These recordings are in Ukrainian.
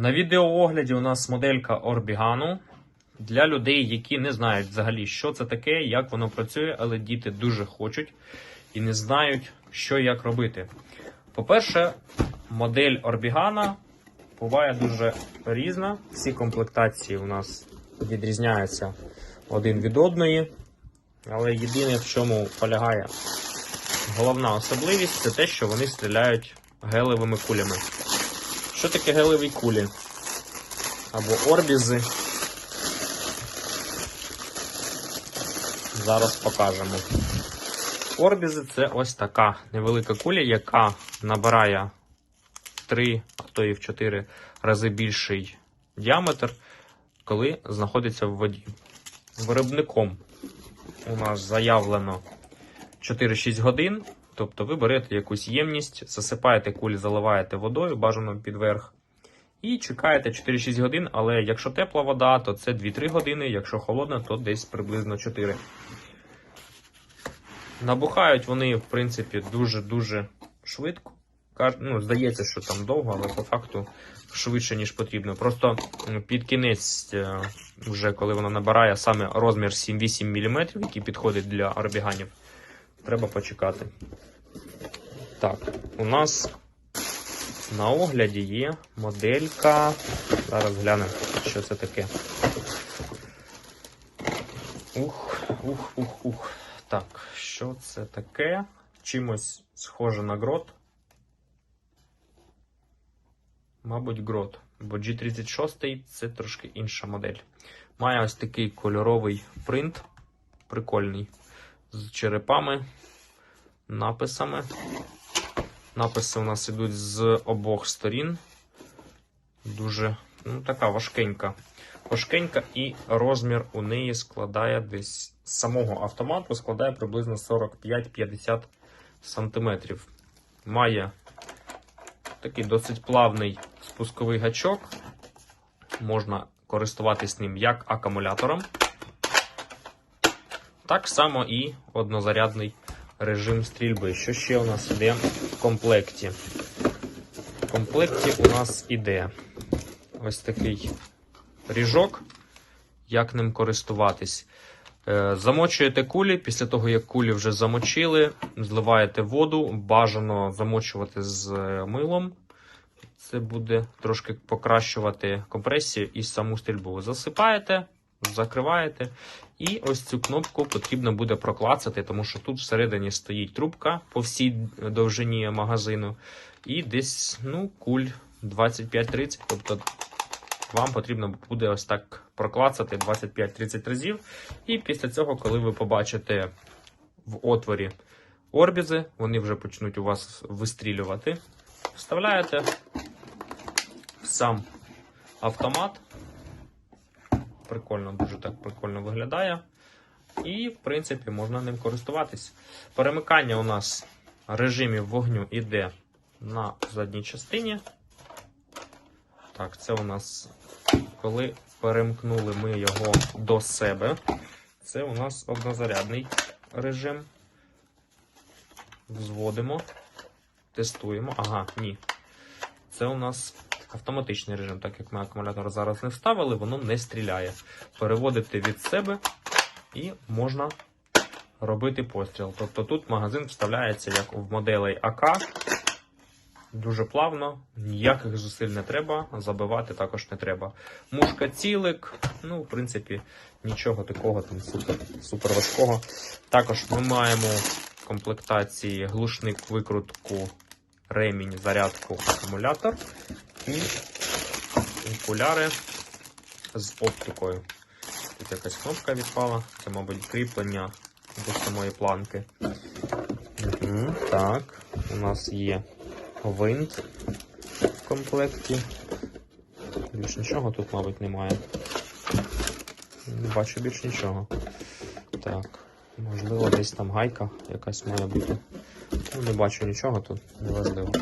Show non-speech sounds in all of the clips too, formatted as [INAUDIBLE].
На відеоогляді у нас моделька Orbigano для людей, які не знають взагалі, що це таке, як воно працює, але діти дуже хочуть і не знають, що і як робити. По-перше, модель Orbigano буває дуже різна. Всі комплектації у нас відрізняються один від одної. Але єдине, в чому полягає головна особливість, це те, що вони стріляють гелевими кулями. Що таке гелеві кулі? Або орбізи. Зараз покажемо. Орбізи це ось така невелика куля, яка набирає 3, а то і в 4 рази більший діаметр, коли знаходиться в воді. Виробником у нас заявлено 4-6 годин. Тобто ви берете якусь ємність, засипаєте кулі, заливаєте водою, бажано під верх, і чекаєте 4-6 годин, але якщо тепла вода, то це 2-3 години, якщо холодна, то десь приблизно 4. Набухають вони, в принципі, дуже-дуже швидко. Ну, здається, що там довго, але по факту швидше, ніж потрібно. Просто під кінець, е, вже коли вона набирає саме розмір 7-8 мм, який підходить для орбіганів, треба почекати. Так, у нас на огляді є моделька. Зараз глянемо, що це таке. Ух, ух, ух, ух. Так, що це таке? Чимось схоже на грот. Мабуть, грот. Бо G36 це трошки інша модель. Має ось такий кольоровий принт. Прикольний. З черепами, написами. Написи у нас йдуть з обох сторін. Дуже ну, така важкенька. Важкенька і розмір у неї складає десь з самого автомату складає приблизно 45-50 см. Має такий досить плавний спусковий гачок. Можна користуватись ним як акумулятором, так само і однозарядний режим стрільби. Що ще у нас іде в комплекті? В комплекті у нас іде ось такий ріжок, як ним користуватись. Е, Замочуєте кулі, після того, як кулі вже замочили, зливаєте воду, бажано замочувати з е, милом. Це буде трошки покращувати компресію і саму стрільбу. Засипаєте, закриваєте, і ось цю кнопку потрібно буде проклацати, тому що тут всередині стоїть трубка по всій довжині магазину, і десь ну, куль 25-30. Тобто вам потрібно буде ось так проклацати 25-30 разів. І після цього, коли ви побачите в отворі орбізи, вони вже почнуть у вас вистрілювати. Вставляєте сам автомат. Прикольно, дуже так прикольно виглядає. І, в принципі, можна ним користуватись. Перемикання у нас режимів вогню іде на задній частині. Так, це у нас, коли перемкнули ми його до себе. Це у нас однозарядний режим. Взводимо, тестуємо. Ага, ні. Це у нас автоматичний режим, так як ми акумулятор зараз не вставили, воно не стріляє. Переводити від себе і можна робити постріл. Тобто тут магазин вставляється як в моделей АК. Дуже плавно, ніяких зусиль не треба, забивати також не треба. Мушка цілик, ну, в принципі, нічого такого там супер. Також ми маємо в комплектації глушник, викрутку, ремінь, зарядку, акумулятор і окуляри з оптикою. Тут якась кнопка відпала, це, мабуть, кріплення до самої планки. Мгм, Так, у нас є винт в комплекті. Більш нічого тут, мабуть, немає. Не бачу більш нічого. Так, можливо, десь там гайка якась має бути. Ну, не бачу нічого тут, неважливо.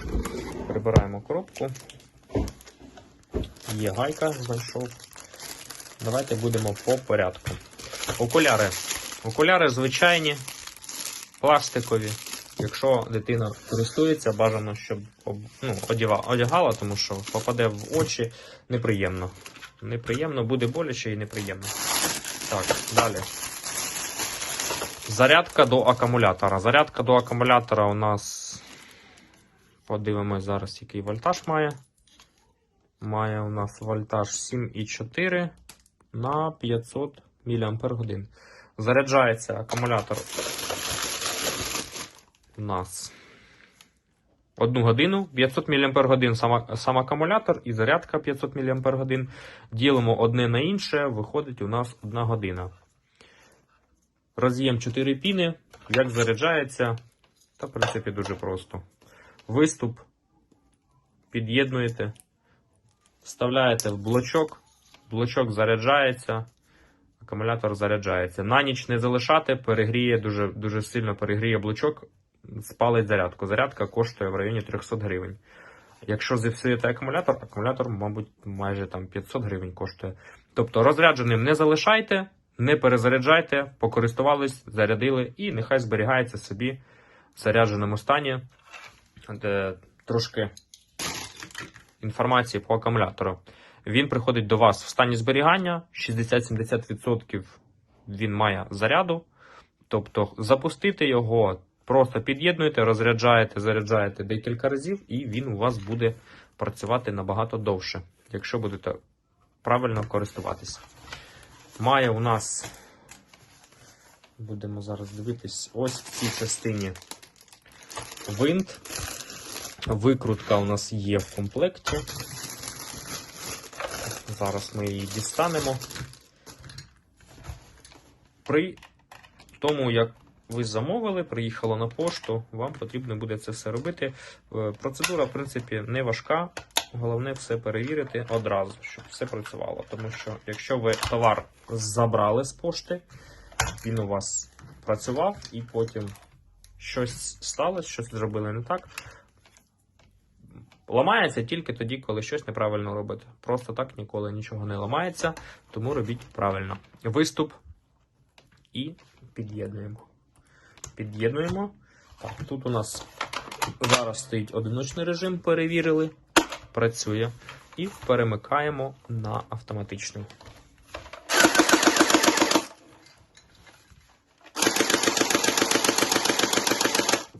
Прибираємо коробку. Є гайка, знайшов. Давайте будемо по порядку. Окуляри. Окуляри звичайні, пластикові, Якщо дитина користується, бажано, щоб ну, одягала, тому що попаде в очі неприємно. Неприємно, буде боляче і неприємно. Так, далі. Зарядка до акумулятора. Зарядка до акумулятора у нас. Подивимось зараз, який вольтаж має. Має у нас вольтаж 7,4 на 500 мАч. Заряджається акумулятор у нас одну годину 500 мАч сам, сам акумулятор і зарядка 500 мАч. Ділимо одне на інше, виходить у нас одна година. Роз'єм 4 піни. Як заряджається? Та, в принципі, дуже просто. Виступ під'єднуєте, вставляєте в блочок, блочок заряджається, акумулятор заряджається. На ніч не залишати, перегріє, дуже, дуже сильно перегріє блочок, спалить зарядку. Зарядка коштує в районі 300 гривень. Якщо зіпсуєте акумулятор, акумулятор, мабуть, майже там 500 гривень коштує. Тобто розрядженим не залишайте, не перезаряджайте, покористувались, зарядили і нехай зберігається собі в зарядженому стані, де трошки інформації по акумулятору. Він приходить до вас в стані зберігання, 60-70% він має заряду. Тобто запустити його, просто під'єднуєте, розряджаєте, заряджаєте декілька разів, і він у вас буде працювати набагато довше, якщо будете правильно користуватися. Має у нас, будемо зараз дивитись, ось в цій частині винт. Викрутка у нас є в комплекті. Зараз ми її дістанемо. При тому, як ви замовили, приїхало на пошту, вам потрібно буде це все робити. Е, Процедура, в принципі, не важка. Головне все перевірити одразу, щоб все працювало. Тому що якщо ви товар забрали з пошти, він у вас працював, і потім щось сталося, щось зробили не так. Ламається тільки тоді, коли щось неправильно робите. Просто так ніколи нічого не ламається, тому робіть правильно. Виступ і під'єднуємо. Під'єднуємо. Так, тут у нас зараз стоїть одиночний режим, перевірили, працює. І перемикаємо на автоматичний.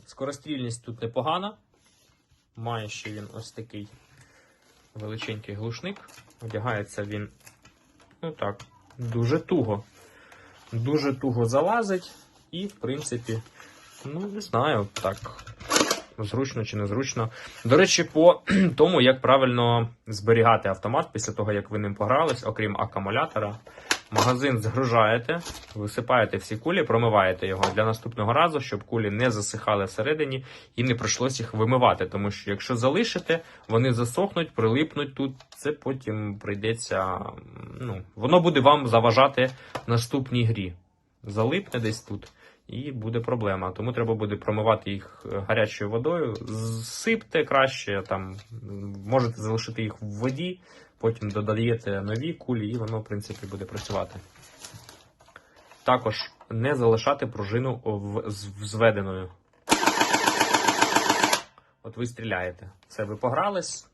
Скорострільність тут непогана. Має ще він ось такий величенький глушник. Одягається він, ну так, дуже туго. Дуже туго залазить. І, в принципі, ну, не знаю, так, зручно чи незручно. До речі, по [CLEARS THROAT] тому, як правильно зберігати автомат після того, як ви ним погрались, окрім акумулятора. Магазин згружаєте, висипаєте всі кулі, промиваєте його для наступного разу, щоб кулі не засихали всередині і не прийшлось їх вимивати. Тому що якщо залишите, вони засохнуть, прилипнуть тут. Це потім прийдеться. Ну, воно буде вам заважати наступній грі. Залипне десь тут. І буде проблема. Тому треба буде промивати їх е, гарячою водою. Зсипте краще, там можете залишити їх в воді, потім додаєте нові кулі, і воно, в принципі, буде працювати. Також не залишати пружину в- зведеною. От ви стріляєте. Це ви погрались.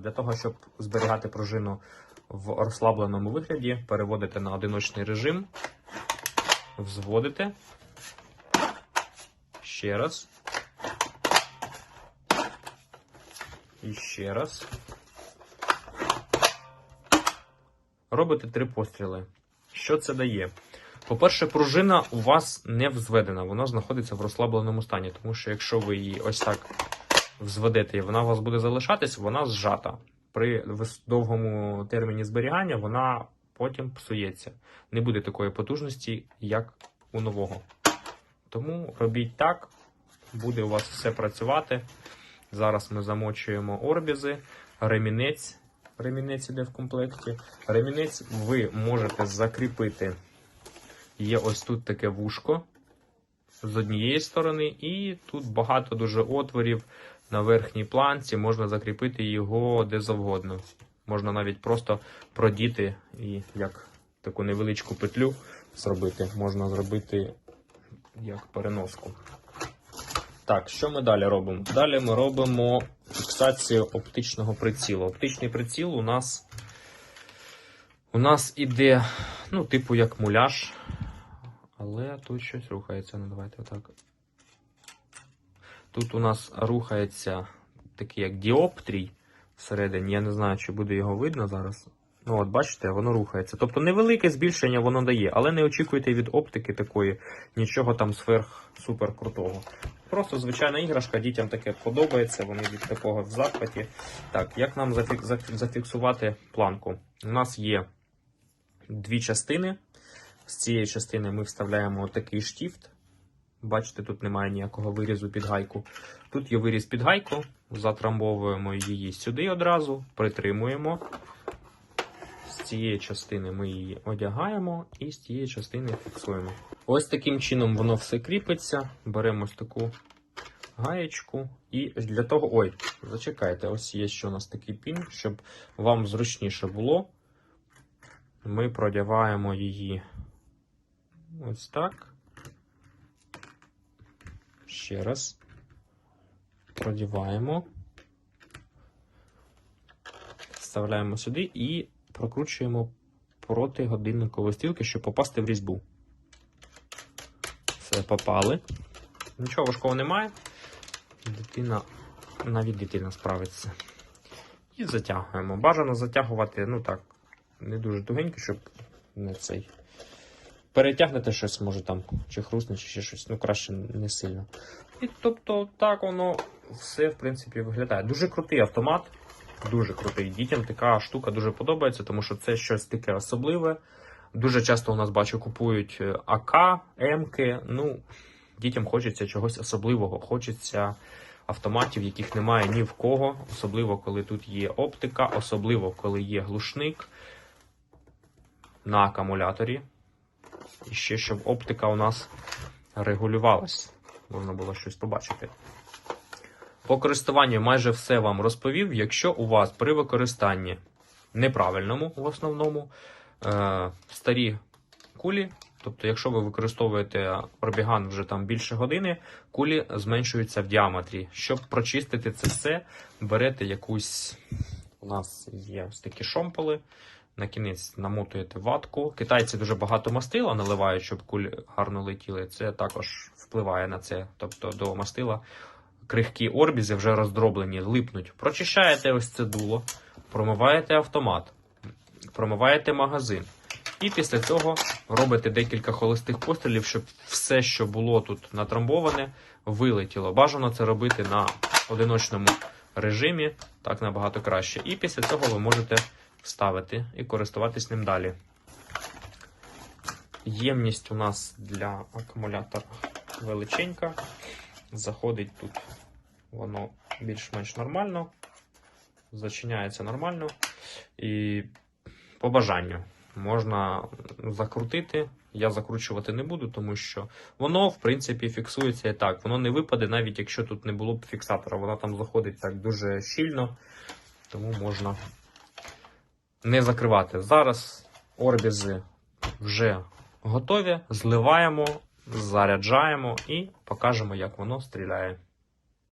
Для того, щоб зберігати пружину в розслабленому вигляді, переводите на одиночний режим, взводите. Ще раз. І ще раз. Робите три постріли. Що це дає? По-перше, пружина у вас не взведена, вона знаходиться в розслабленому стані, тому що якщо ви її ось так взведете і вона у вас буде залишатись, вона зжата. При довгому терміні зберігання вона потім псується. Не буде такої потужності, як у нового. Тому робіть так, буде у вас все працювати. Зараз ми замочуємо орбізи, ремінець. Ремінець іде в комплекті. Ремінець ви можете закріпити. Є ось тут таке вушко з однієї сторони, і тут багато дуже отворів на верхній планці. Можна закріпити його де завгодно. Можна навіть просто продіти і як таку невеличку петлю зробити. Можна зробити як переноску. Так, що ми далі робимо? Далі ми робимо фіксацію оптичного прицілу. Оптичний приціл у нас у нас іде, ну, типу, як муляж. Але тут щось рухається. Ну, давайте отак. Тут у нас рухається такий як діоптрій всередині. Я не знаю, чи буде його видно зараз. Ну, от бачите, воно рухається. Тобто невелике збільшення воно дає, але не очікуйте від оптики такої нічого там сверх супер крутого. Просто звичайна іграшка, дітям таке подобається, вони від такого в захваті. Так, як нам зафік- зафі- зафіксувати планку? У нас є дві частини. З цієї частини ми вставляємо такий штіфт. Бачите, тут немає ніякого вирізу під гайку. Тут є виріз під гайку, затрамбовуємо її сюди одразу, притримуємо. Цієї частини ми її одягаємо і з цієї частини фіксуємо. Ось таким чином воно все кріпиться. Беремо ось таку гаєчку. І для того. Ой, зачекайте, ось є ще у нас такий пін, щоб вам зручніше було. Ми продіваємо її ось так. Ще раз. Продіваємо. Вставляємо сюди і прокручуємо проти годинникової стрілки, щоб попасти в різьбу. Все, попали. Нічого важкого немає. Дитина, навіть дитина справиться. І затягуємо. Бажано затягувати, ну так, не дуже тугенько, щоб не цей. Перетягнете щось, може там, чи хрусне, чи ще щось, ну краще не сильно. І тобто, так воно все, в принципі, виглядає. Дуже крутий автомат. Дуже крутий. Дітям така штука дуже подобається, тому що це щось таке особливе. Дуже часто у нас бачу, купують е, АК, МК. Ну, дітям хочеться чогось особливого. Хочеться автоматів, яких немає ні в кого, особливо коли тут є оптика, особливо коли є глушник на акумуляторі. І ще щоб оптика у нас регулювалась. Можна було щось побачити. По користуванню майже все вам розповів. Якщо у вас при використанні неправильному, в основному, е, старі кулі, тобто, якщо ви використовуєте пробіган вже там більше години, кулі зменшуються в діаметрі. Щоб прочистити це все, берете якусь. У нас є ось такі шомполи. На кінець намотуєте ватку. Китайці дуже багато мастила наливають, щоб кулі гарно летіли. Це також впливає на це. Тобто до мастила крихкі орбізи вже роздроблені, липнуть. Прочищаєте ось це дуло, промиваєте автомат, промиваєте магазин. І після цього робите декілька холостих пострілів, щоб все, що було тут натрамбоване, вилетіло. Бажано це робити на одиночному режимі, так набагато краще. І після цього ви можете вставити і користуватись ним далі. Ємність у нас для акумулятора величенька. Заходить тут воно більш-менш нормально, зачиняється нормально. І по бажанню можна закрутити. Я закручувати не буду, тому що воно, в принципі, фіксується і так. Воно не випаде, навіть якщо тут не було б фіксатора. Воно там заходить так дуже щільно, тому можна не закривати. Зараз орбізи вже готові, зливаємо, заряджаємо і покажемо, як воно стріляє.